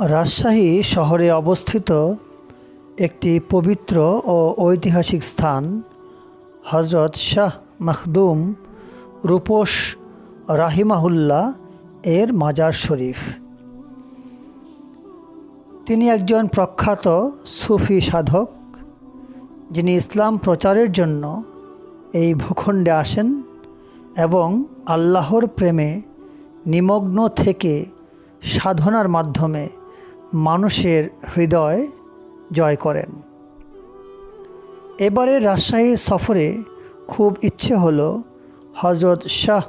রাজশাহী শহরে অবস্থিত একটি পবিত্র ও ঐতিহাসিক স্থান হজরত শাহ মখদুম রূপোশ রাহিমাহুল্লাহ এর মাজার শরীফ। তিনি একজন প্রখ্যাত সুফি সাধক, যিনি ইসলাম প্রচারের জন্য এই ভূখণ্ডে আসেন এবং আল্লাহর প্রেমে নিমগ্ন থেকে সাধনার মাধ্যমে মানুষের হৃদয় জয় করেন। এবারে রাজশাহী সফরে খুব ইচ্ছে হলো হজরত শাহ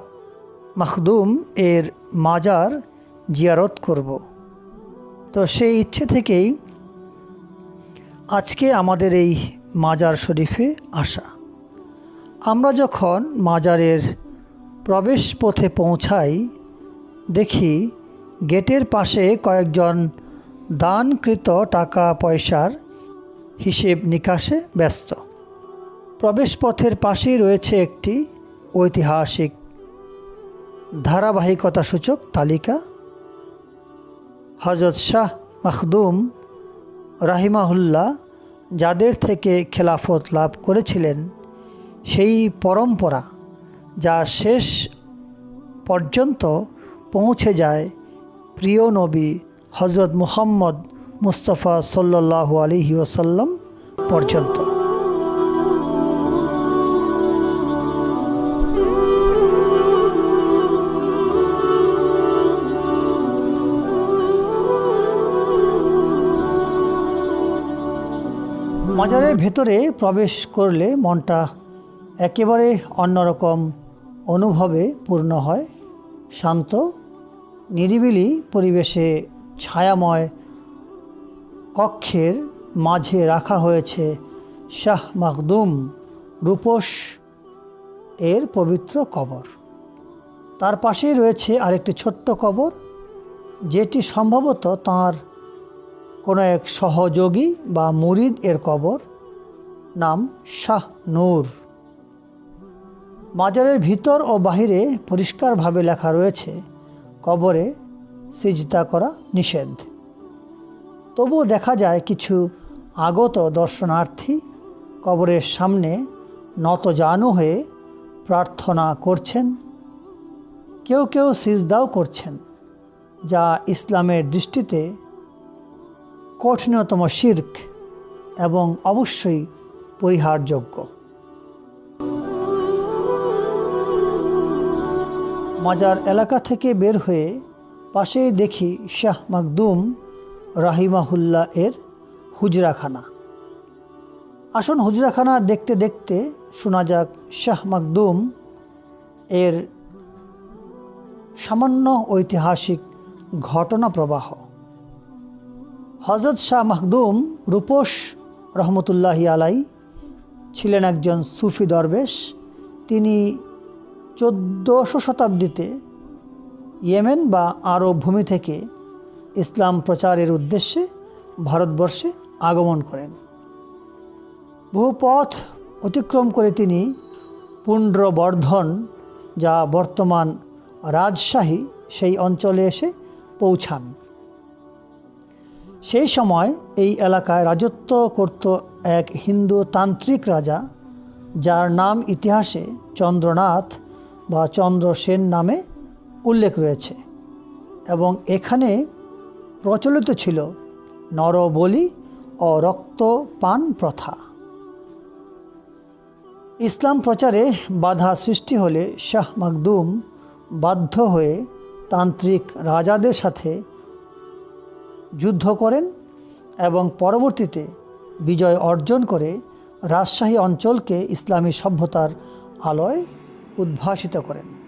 মখদুম এর মাজার জিয়ারত করব। তো সেই ইচ্ছে থেকেই আজকে আমাদের এই মাজার শরীফে আসা। আমরা যখন মাজারের প্রবেশ পথে পৌঁছাই, দেখি গেটের পাশে কয়েকজন দানকৃত টাকা পয়সার হিসেব নিকাশে ব্যস্ত। প্রবেশপথের পাশেই রয়েছে একটি ঐতিহাসিক ধারাবাহিকতা সূচক তালিকা। হজরত শাহ মখদুম রাহিমাহুল্লাহ যাদের থেকে খেলাফত লাভ করেছিলেন, সেই পরম্পরা যা শেষ পর্যন্ত পৌঁছে যায় প্রিয় নবী হজরত মুহাম্মদ মুস্তফা সাল্লাহ আলিহি ওসাল্লাম পর্যন্ত। মাজারের ভেতরে প্রবেশ করলে মনটা একেবারে অন্যরকম অনুভবে পূর্ণ হয়, শান্ত, নিরিবিলি পরিবেশে ছায়াময় কক্ষের মাঝে রাখা হয়েছে শাহ মাকদুম রূপোশ এর পবিত্র কবর। তার পাশেই রয়েছে আরেকটি ছোট্ট কবর, যেটি সম্ভবত তাঁর কোনো এক সহযোগী বা মুরিদ এর কবর, নাম শাহ নূর। মাজারের ভিতর ও বাহিরে পরিষ্কারভাবে লেখা রয়েছে, কবরে সিজদা করা নিষেধ। তবুও দেখা যায় কিছু আগত দর্শনার্থী কবরের সামনে নতজানু হয়ে প্রার্থনা করছেন। কেউ কেউ সিজদাও করছেন, যা ইসলামের দৃষ্টিতে কঠিনতম শির্ক এবং অবশ্যই পরিহারযোগ্য। মাজার এলাকা থেকে বের হয়ে পাশেই দেখি শাহ মাকদুম রাহিমাহুল্লাহ এর হুজরাখানা। আসুন হুজরাখানা দেখতে দেখতে শোনা যাক শাহ মাকদুম এর সামান্য ঐতিহাসিক ঘটনা প্রবাহ। হজরত শাহ মাহদুম রূপোশ রহমতুল্লাহি আলাই ছিলেন একজন সুফি দরবেশ। তিনি চোদ্দোশো শতাব্দীতে ইয়েমেন বা আরব ভূমি থেকে ইসলাম প্রচারের উদ্দেশ্যে ভারতবর্ষে আগমন করেন। বহু পথ অতিক্রম করে তিনি পুণ্ড্রবর্ধন যা বর্তমান রাজশাহী, সেই অঞ্চলে এসে পৌঁছান। সেই সময় এই এলাকায় রাজত্ব করত এক হিন্দু তান্ত্রিক রাজা, যার নাম ইতিহাসে চন্দ্রনাথ বা চন্দ্রসেন নামে উল্লেখ রয়েছে এবং এখানে প্রচলিত ছিল নরবলি ও রক্তপান প্রথা। ইসলাম প্রচারে বাধা সৃষ্টি হলে শাহ মাকদুম বাধ্য হয়ে তান্ত্রিক রাজাদের সাথে যুদ্ধ করেন এবং পরবর্তীতে বিজয় অর্জন করে রাজশাহী অঞ্চলকে ইসলামী সভ্যতার আলোয় উদ্ভাসিত করেন।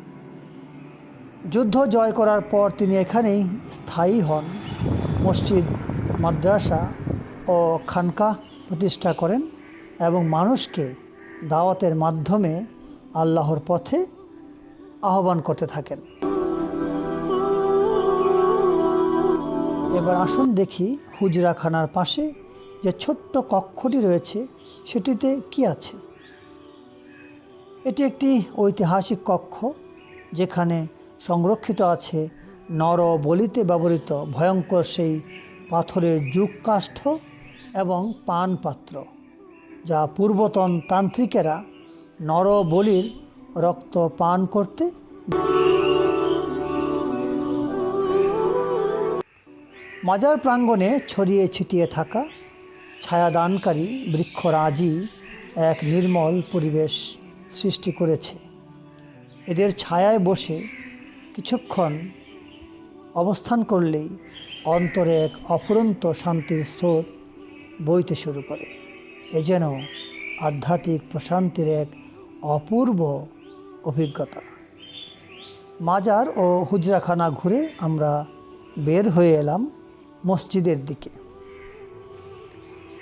যুদ্ধ জয় করার পর তিনি এখানেই স্থায়ী হন। মসজিদ, মাদ্রাসা ও খানকাহ প্রতিষ্ঠা করেন এবং মানুষকে দাওয়াতের মাধ্যমে আল্লাহর পথে আহ্বান করতে থাকেন। এবার আসুন দেখি হুজরাখানার পাশে যে ছোট্ট কক্ষটি রয়েছে, সেটিতে কি আছে? এটি একটি ঐতিহাসিক কক্ষ যেখানে সংরক্ষিত আছে। নর বলিতে ব্যবহৃত ভয়ঙ্কর সেই পাথরের যুগ কাষ্ঠ এবং পান পাত্র যা পূর্বতন তান্ত্রিকেরা নর বলির রক্ত পান করতে মাজার প্রাঙ্গণে ছড়িয়ে ছিটিয়ে থাকা ছায়াদানকারী বৃক্ষরাজি এক নির্মল পরিবেশ সৃষ্টি করেছে। এদের ছায়ায় বসে কিছুক্ষণ অবস্থান করলেই অন্তরে এক অফুরন্ত শান্তির স্রোত বইতে শুরু করে। এ যেন আধ্যাত্মিক প্রশান্তির এক অপূর্ব অভিজ্ঞতা। মাজার ও হুজরাখানা ঘুরে আমরা বের হয়ে এলাম মসজিদের দিকে।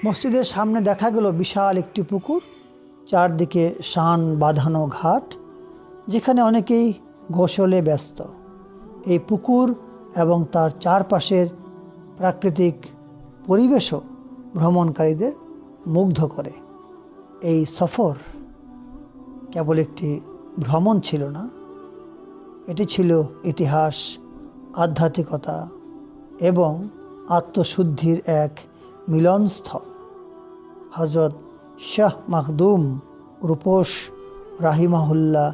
মসজিদের সামনে দেখা গেল বিশাল একটি পুকুর, চারদিকে শান বাঁধানো ঘাট, যেখানে অনেকেই গোসলে ব্যস্ত। এই পুকুর এবং তার চারপাশের প্রাকৃতিক পরিবেশও ভ্রমণকারীদের মুগ্ধ করে। এই সফর কেবল একটি ভ্রমণ ছিল না, এটি ছিল ইতিহাস, আধ্যাত্মিকতা এবং আত্মশুদ্ধির এক মিলনস্থল। হজরত শাহ মাখদুম রূপোশ রাহিমাহুল্লাহ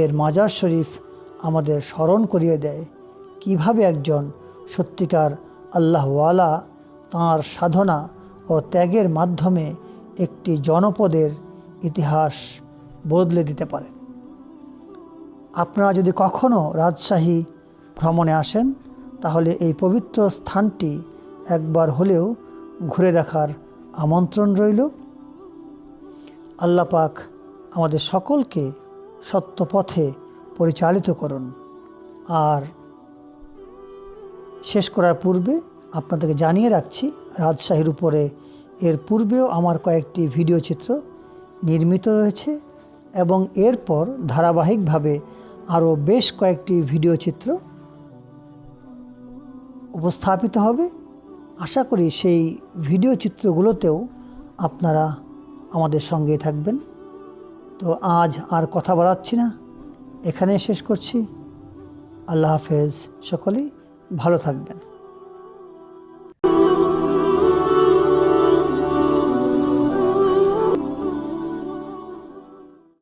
এর মাজার শরীফ আমাদের স্মরণ করিয়ে দেয়। কীভাবে একজন সত্যিকার আল্লাহওয়ালা তাঁর সাধনা ও ত্যাগের মাধ্যমে একটি জনপদের ইতিহাস বদলে দিতে পারেন? আপনারা যদি কখনও রাজশাহী ভ্রমণে আসেন, তাহলে এই পবিত্র স্থানটি একবার হলেও ঘুরে দেখার আমন্ত্রণ রইল। আল্লাহ পাক আমাদের সকলকে সত্য পথে পরিচালিত করুন। আর শেষ করার পূর্বে আপনাদেরকে জানিয়ে রাখছি, রাজশাহীর উপরে এর পূর্বেও আমার কয়েকটি ভিডিও চিত্র নির্মিত রয়েছে এবং এরপর ধারাবাহিকভাবে আরও বেশ কয়েকটি ভিডিও চিত্র উপস্থাপিত হবে। আশা করি সেই ভিডিও চিত্রগুলোতেও আপনারা আমাদের সঙ্গে থাকবেন। তো আজ আর কথা বাড়াচ্ছি না। এখানে শেষ করছি। আল্লাহ হাফেজ। সকলেই ভালো থাকবেন।